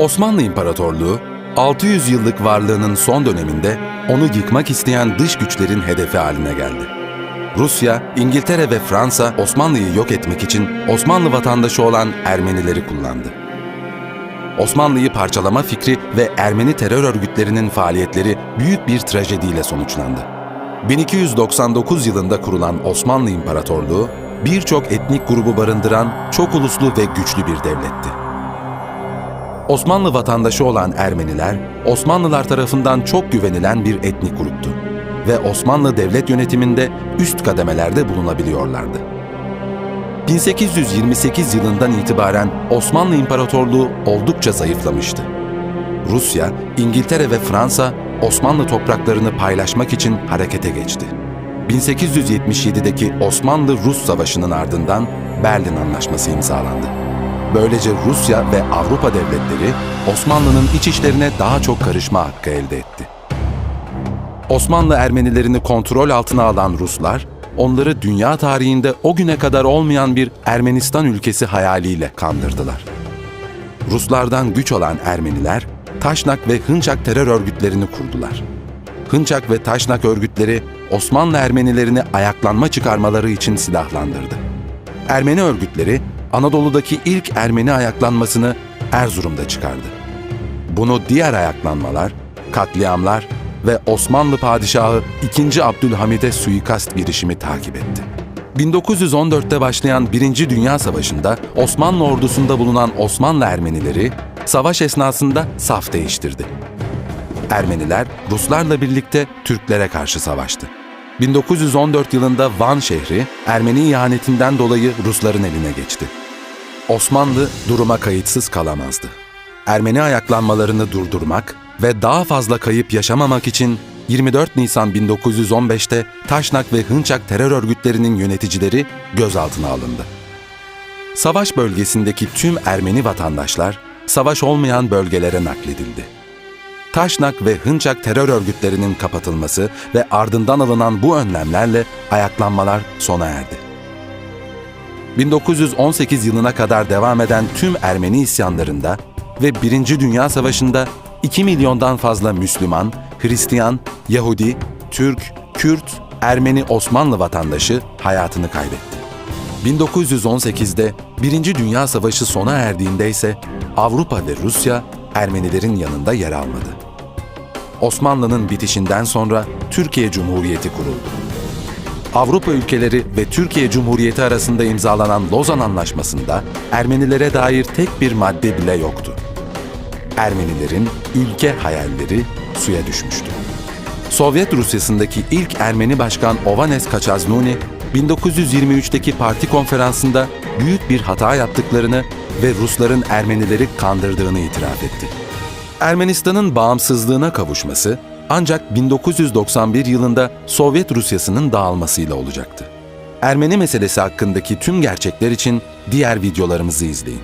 Osmanlı İmparatorluğu, 600 yıllık varlığının son döneminde onu yıkmak isteyen dış güçlerin hedefi haline geldi. Rusya, İngiltere ve Fransa Osmanlı'yı yok etmek için Osmanlı vatandaşı olan Ermenileri kullandı. Osmanlı'yı parçalama fikri ve Ermeni terör örgütlerinin faaliyetleri büyük bir trajediyle sonuçlandı. 1299 yılında kurulan Osmanlı İmparatorluğu, birçok etnik grubu barındıran çok uluslu ve güçlü bir devletti. Osmanlı vatandaşı olan Ermeniler, Osmanlılar tarafından çok güvenilen bir etnik gruptu ve Osmanlı devlet yönetiminde üst kademelerde bulunabiliyorlardı. 1828 yılından itibaren Osmanlı İmparatorluğu oldukça zayıflamıştı. Rusya, İngiltere ve Fransa Osmanlı topraklarını paylaşmak için harekete geçti. 1877'deki Osmanlı-Rus Savaşı'nın ardından Berlin Anlaşması imzalandı. Böylece Rusya ve Avrupa devletleri Osmanlı'nın iç işlerine daha çok karışma hakkı elde etti. Osmanlı Ermenilerini kontrol altına alan Ruslar, onları dünya tarihinde o güne kadar olmayan bir Ermenistan ülkesi hayaliyle kandırdılar. Ruslardan güç alan Ermeniler, Taşnak ve Hınçak terör örgütlerini kurdular. Hınçak ve Taşnak örgütleri Osmanlı Ermenilerini ayaklanma çıkarmaları için silahlandırdı. Ermeni örgütleri Anadolu'daki ilk Ermeni ayaklanmasını Erzurum'da çıkardı. Bunu diğer ayaklanmalar, katliamlar ve Osmanlı Padişahı II. Abdülhamid'e suikast girişimi takip etti. 1914'te başlayan Birinci Dünya Savaşı'nda Osmanlı ordusunda bulunan Osmanlı Ermenileri savaş esnasında saf değiştirdi. Ermeniler Ruslarla birlikte Türklere karşı savaştı. 1914 yılında Van şehri Ermeni ihanetinden dolayı Rusların eline geçti. Osmanlı duruma kayıtsız kalamazdı. Ermeni ayaklanmalarını durdurmak ve daha fazla kayıp yaşamamak için 24 Nisan 1915'te Taşnak ve Hınçak terör örgütlerinin yöneticileri gözaltına alındı. Savaş bölgesindeki tüm Ermeni vatandaşlar savaş olmayan bölgelere nakledildi. Taşnak ve Hınçak terör örgütlerinin kapatılması ve ardından alınan bu önlemlerle ayaklanmalar sona erdi. 1918 yılına kadar devam eden tüm Ermeni isyanlarında ve Birinci Dünya Savaşı'nda 2 milyondan fazla Müslüman, Hristiyan, Yahudi, Türk, Kürt, Ermeni Osmanlı vatandaşı hayatını kaybetti. 1918'de Birinci Dünya Savaşı sona erdiğinde ise Avrupa ve Rusya Ermenilerin yanında yer almadı. Osmanlı'nın bitişinden sonra Türkiye Cumhuriyeti kuruldu. Avrupa ülkeleri ve Türkiye Cumhuriyeti arasında imzalanan Lozan Anlaşması'nda Ermenilere dair tek bir madde bile yoktu. Ermenilerin ülke hayalleri suya düşmüştü. Sovyet Rusyası'ndaki ilk Ermeni başkan Ovanes Kaçaznuni, 1923'teki parti konferansında büyük bir hata yaptıklarını ve Rusların Ermenileri kandırdığını itiraf etti. Ermenistan'ın bağımsızlığına kavuşması ancak 1991 yılında Sovyet Rusyası'nın dağılmasıyla olacaktı. Ermeni meselesi hakkındaki tüm gerçekler için diğer videolarımızı izleyin.